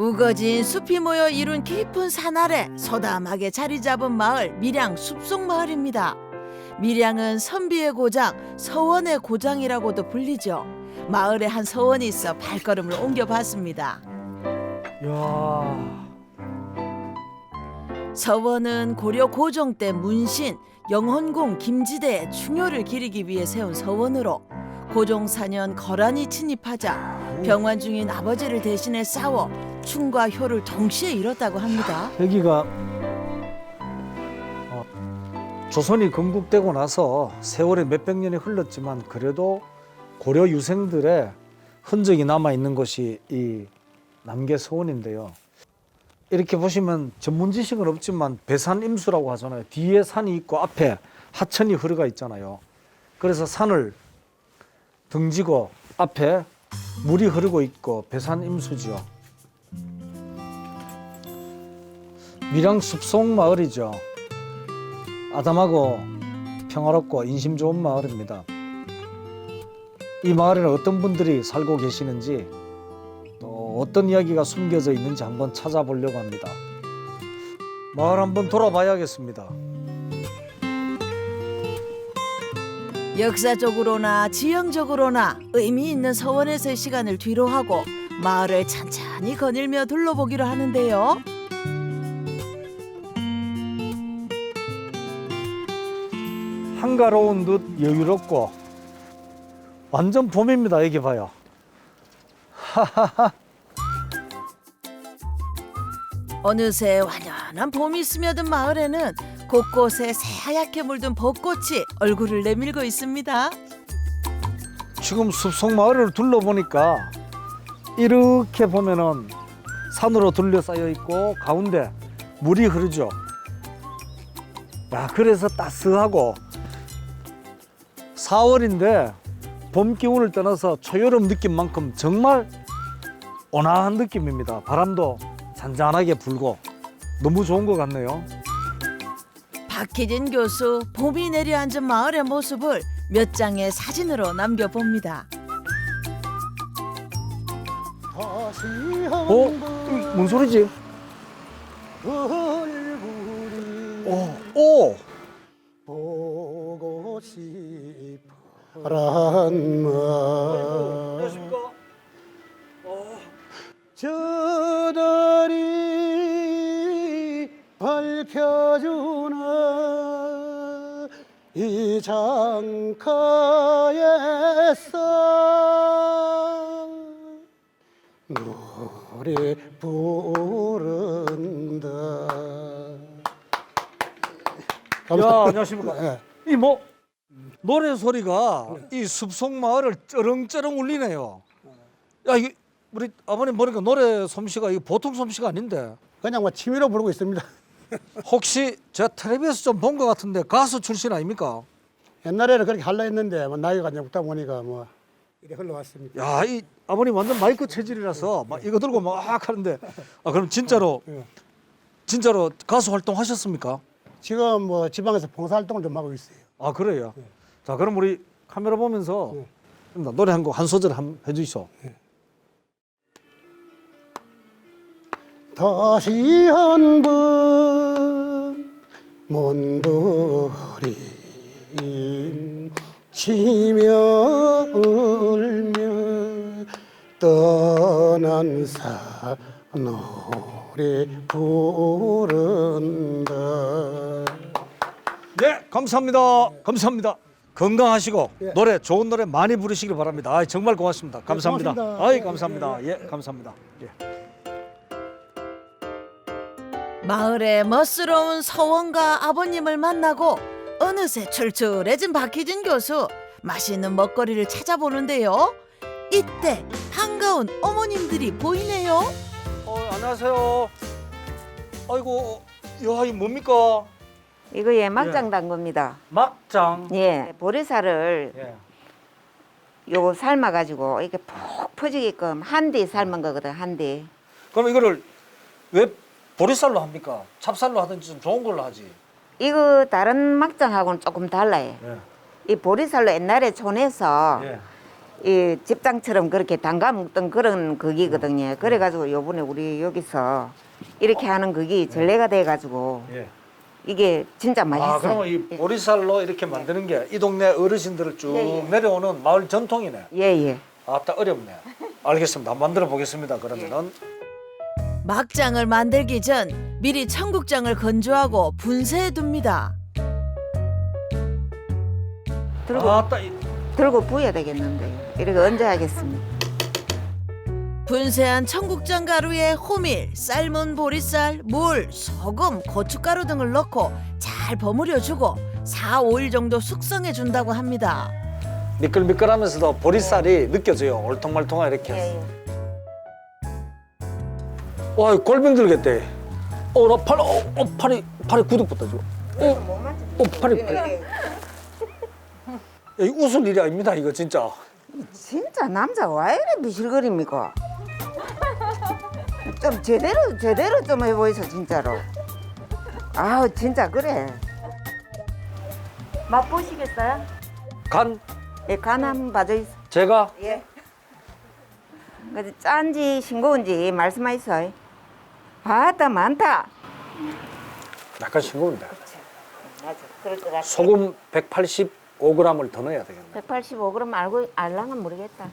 우거진 숲이 모여 이룬 깊은 산 아래 소담하게 자리 잡은 마을 밀양 숲속 마을입니다. 밀양은 선비의 고장, 서원의 고장이라고도 불리죠. 마을에 한 서원이 있어 발걸음을 옮겨봤습니다. 야, 서원은 고려 고종 때 문신 영헌공 김지대의 충효를 기리기 위해 세운 서원으로 고종 4년 거란이 침입하자 병환 중인 아버지를 대신해 싸워 충과 효를 동시에 잃었다고 합니다. 여기가 어, 조선이 건국되고 나서 세월이 몇백 년이 흘렀지만 그래도 고려 유생들의 흔적이 남아 있는 곳이 이 남계 서원인데요. 이렇게 보시면 전문 지식은 없지만 배산 임수라고 하잖아요. 뒤에 산이 있고 앞에 하천이 흐르가 있잖아요. 그래서 산을 등지고 앞에 물이 흐르고 있고 배산 임수죠. 밀양 숲속 마을이죠. 아담하고 평화롭고 인심 좋은 마을입니다. 이 마을에는 어떤 분들이 살고 계시는지 또 어떤 이야기가 숨겨져 있는지 한번 찾아보려고 합니다. 마을 한번 돌아봐야겠습니다. 역사적으로나 지형적으로나 의미 있는 서원에서의 시간을 뒤로 하고 마을을 찬찬히 거닐며 둘러보기로 하는데요. 한가로운 듯 여유롭고 완전 봄입니다. 여기 봐요. 어느새 완연한 봄이 스며든 마을에는 곳곳에 새하얗게 물든 벚꽃이 얼굴을 내밀고 있습니다. 지금 숲속 마을을 둘러보니까 이렇게 보면은 산으로 둘러싸여 있고 가운데 물이 흐르죠. 야, 그래서 따스하고 4월인데 봄 기운을 떠나서 초여름 느낌만큼 정말 온화한 느낌입니다. 바람도 잔잔하게 불고 너무 좋은 것 같네요. 박희진 교수 봄이 내려앉은 마을의 모습을 몇 장의 사진으로 남겨봅니다. 어? 이뭔 소리지? 오, 오! 말 저들이 밝혀주는 이 장가에서 노래 부른다 야, 안녕하십니까. 예. 이뭐 노래 소리가 이 숲속 마을을 쩌렁쩌렁 울리네요. 야, 이게 우리 아버님 보니까 노래 솜씨가 이게 보통 솜씨가 아닌데 그냥 뭐 취미로 부르고 있습니다. 혹시 제가 텔레비에서 좀 본 것 같은데 가수 출신 아닙니까? 옛날에는 그렇게 할라 했는데 뭐 나이가 이제 먹다 보니까 뭐 이래 흘러왔습니다. 야, 이 아버님 완전 마이크 체질이라서 막 이거 들고 막 하는데 아 그럼 진짜로 예. 진짜로 가수 활동 하셨습니까? 지금 뭐 지방에서 봉사활동을 좀 하고 있어요. 아 그래요. 자 그럼 우리 카메라 보면서 네. 노래 한 곡 한 소절 한 해주시오. 다시 한 번 몸부림 치며 울며 떠난 사 노래 부른다 네, 감사합니다. 감사합니다. 건강하시고 예. 노래 좋은 노래 많이 부르시길 바랍니다. 아, 정말 고맙습니다. 감사합니다. 고맙습니다. 아이 예, 감사합니다. 예, 감사합니다. 예. 마을의 멋스러운 서원과 아버님을 만나고 어느새 출출해진 박희진 교수 맛있는 먹거리를 찾아보는데요. 이때 반가운 어머님들이 보이네요. 어, 안녕하세요. 아이고, 야, 이 뭡니까? 이거 예 막장 담그입니다. 막장. 예, 보리살을 예. 요거 삶아 가지고 이렇게 푹 퍼지게끔 한대 삶은 거거든 한 대. 그럼 이거를 왜 보리쌀로 합니까? 찹쌀로 하든지 좀 좋은 걸로 하지. 이거 다른 막장하고는 조금 달라요. 예. 이 보리살로 옛날에 촌에서 예. 이 집장처럼 그렇게 담가 먹던 그런 거기거든요. 그래가지고 요번에 우리 여기서 이렇게 하는 거기 전례가 돼가지고 예. 이게 진짜 맛있어. 아 그러면 이 보리쌀로 이렇게 만드는 게 이 동네 어르신들을 쭉 예, 예. 내려오는 마을 전통이네. 예 예. 아따 어렵네. 알겠습니다. 한번 만들어 보겠습니다. 그러면은 막장을 만들기 전 미리 청국장을 건조하고 분쇄해 둡니다. 들고 아따 이 들고 부어야 되겠는데 이렇게 언제 하겠습니까? 분쇄한 청국장 가루에 호밀, 삶은 보리쌀, 물, 소금, 고춧가루 등을 넣고 잘 버무려 주고 4, 5일 정도 숙성해 준다고 합니다. 미끌미끌하면서도 보리쌀이 느껴져요. 올통말통하 이렇게. 예, 와 골병 들겠대. 어 나 팔, 어, 어 팔이 팔이 구독부터 지금. 어, 어 팔이 팔이. 야, 이 웃을 일이 아닙니다. 이거 진짜. 진짜 남자 와 이래 미실거립니까? 좀 제대로 제대로 좀 해보이소 진짜로. 아우 진짜 그래. 맛보시겠어요? 간 예, 간 한번 봐줘있어. 제가 예. 근데 짠지 싱거운지 말씀하이소. 아따 많다. 약간 싱거운데. 맞아. 그럴 것 같아. 소금 185g을 더 넣어야 되겠네. 185g 알고 알랑은 모르겠다.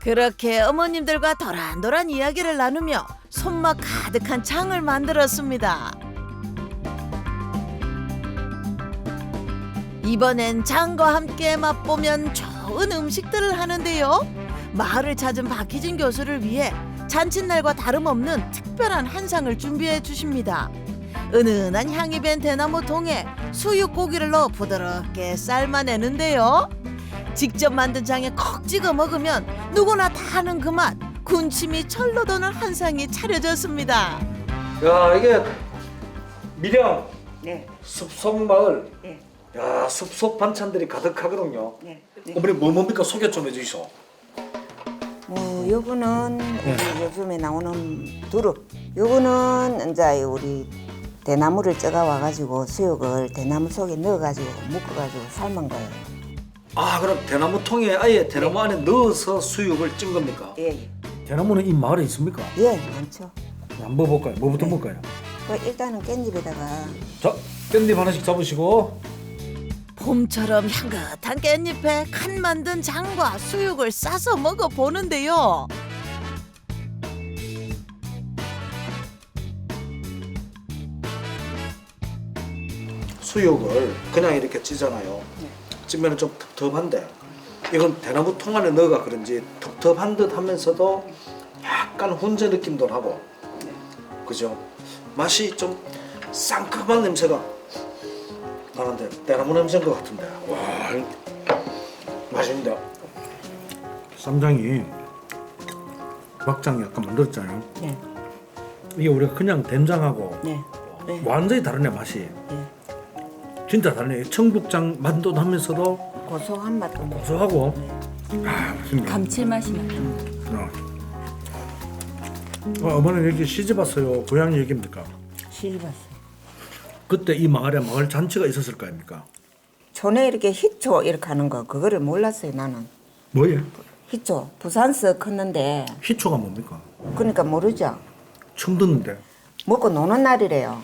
그렇게 어머님들과 도란도란 이야기를 나누며 손맛 가득한 장을 만들었습니다. 이번엔 장과 함께 맛보면 좋은 음식들을 하는데요. 마을을 찾은 박희진 교수를 위해 잔칫날과 다름없는 특별한 한상을 준비해 주십니다. 은은한 향이 밴 대나무 통에 수육 고기를 넣어 부드럽게 삶아내는데요. 직접 만든 장에 콕 찍어 먹으면 누구나 다 아는 그 맛. 군침이 철로 도는 한상이 차려졌습니다. 야 이게 밀양 네. 숲속 마을. 네. 야 숲속 반찬들이 가득하거든요. 네. 어머니 뭐 뭡니까 소개 좀 해주시오. 뭐 요거는 우리 요즘에 나오는 두릅. 요거는 이제 우리 대나무를 쪄가 와가지고 수육을 대나무 속에 넣어가지고 묶어가지고 삶은 거예요. 아 그럼 대나무 통에 아예 대나무 안에 넣어서 수육을 찐 겁니까? 예, 대나무는 이 마을에 있습니까? 예, 많죠. 한번 볼까요? 뭐부터 볼까요? 그 일단은 깻잎에다가 자 깻잎 하나씩 잡으시고 봄처럼 향긋한 깻잎에 간 만든 장과 수육을 싸서 먹어 보는데요. 수육을 그냥 이렇게 찌잖아요. 찌면 좀 텁텁한데 이건 대나무 통 안에 넣어가 그런지 텁텁한 듯 하면서도 약간 훈제 느낌도 나고 그죠? 맛이 좀 상큼한 냄새가 나는데 대나무 냄새인 것 같은데 와 맛있는데 쌈장이 막장 약간 만들었잖아요. 네, 이게 우리가 그냥 된장하고 네, 네. 완전히 다르네 맛이. 진짜 다르네. 청국장 맛도 나면서도 고소한 맛도 나고. 고소하고. 아, 맛있네. 감칠맛이 나요. 어. 어, 어머니 여기 시집 왔어요. 고향이 여기입니까? 실봤어. 그때 이 마을에 마을 잔치가 있었을 거 아닙니까? 전에 이렇게 희초 이렇게 하는 거 그거를 몰랐어요 나는. 뭐예? 희초 부산서 컸는데 희초가 뭡니까? 그러니까 모르죠. 처음 듣는데. 먹고 노는 날이래요.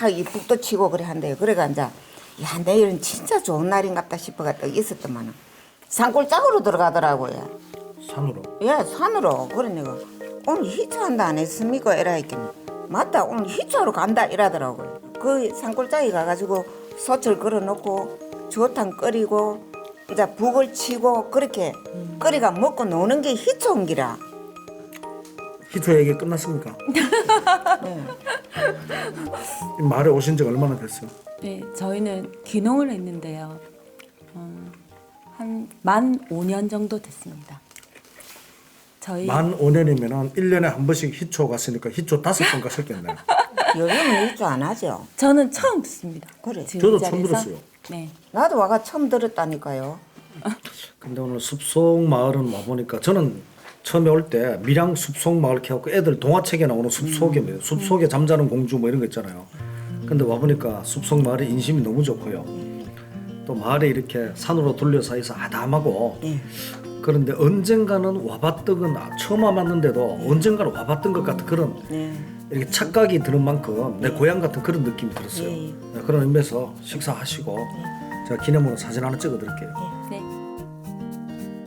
막 이 북도 치고 그래 한대요. 그래가 이제 야 내일은 진짜 좋은 날인갑다 싶어가 또 있었더만은 산골짜기로 들어가더라고요. 산으로. 예 산으로 내가 오늘 희초한다 안 했습니까? 이라 했더니 맞다 오늘 희초하러 간다 이라더라고요. 그 산골짜기 가가지고 소철 걸어놓고 주어탕 끓이고 이제 북을 치고 그렇게 끓이가 먹고 노는 게 희초인기라. 희초 얘기 끝났습니까? 이 마을에 오신 지 얼마나 됐어요? 네, 저희는 귀농을 했는데요. 어, 한만 5년 정도 됐습니다. 저희 만 5년이면은 1년에 한 번씩 희초 갔으니까 희초 다섯 번 갔었겠네. 요즘은 희초 안 하죠. 저는 처음 듣습니다. 그래. 지금 저도 이 처음 자리에서. 들었어요. 네. 나도 와가 처음 들었다니까요. 근데 오늘 숲속 마을은 와 보니까 저는 처음에 올 때 밀양 숲속 마을 캐갖고 애들 동화책에 나오는 숲속에 뭐 숲속에 잠자는 공주 뭐 이런 거 있잖아요. 근데 와 보니까 숲속 마을의 인심이 너무 좋고요. 또 마을에 이렇게 산으로 둘러싸여서 아담하고 그런데 언젠가는 와봤던 건 아, 처음 와봤는데도 언젠가는 와봤던 것 같은 그런 네. 이렇게 착각이 드는 만큼 내 고향 같은 그런 느낌이 들었어요. 예, 예. 네, 그런 의미에서 식사하시고 제가 기념으로 사진 하나 찍어드릴게요. 네.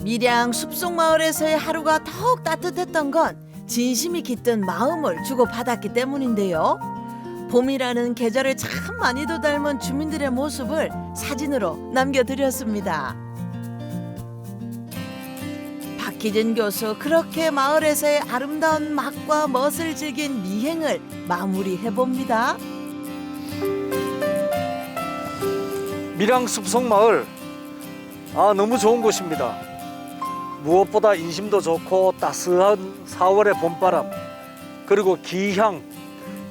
밀양 숲속 마을에서의 하루가 더욱 따뜻했던 건 진심이 깃든 마음을 주고받았기 때문인데요. 봄이라는 계절을 참 많이도 닮은 주민들의 모습을 사진으로 남겨드렸습니다. 박희진 교수 그렇게 마을에서의 아름다운 맛과 멋을 즐긴 미행을 마무리해 봅니다. 밀양 숲속 마을 아 너무 좋은 곳입니다. 무엇보다 인심도 좋고 따스한 4월의 봄바람 그리고 기향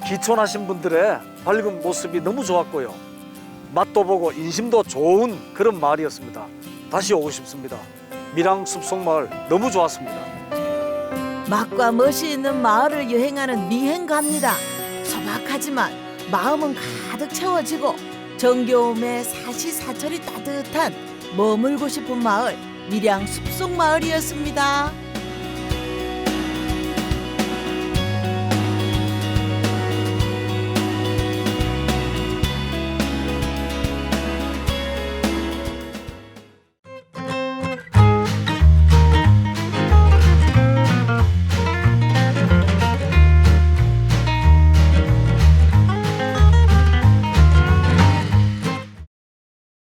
기촌하신 분들의 밝은 모습이 너무 좋았고요. 맛도 보고 인심도 좋은 그런 마을이었습니다. 다시 오고 싶습니다. 밀양 숲속마을 너무 좋았습니다. 맛과 멋이 있는 마을을 여행하는 미행 갑니다. 소박하지만 마음은 가득 채워지고 정겨움에 사시사철이 따뜻한 머물고 싶은 마을 밀양 숲속 마을이었습니다.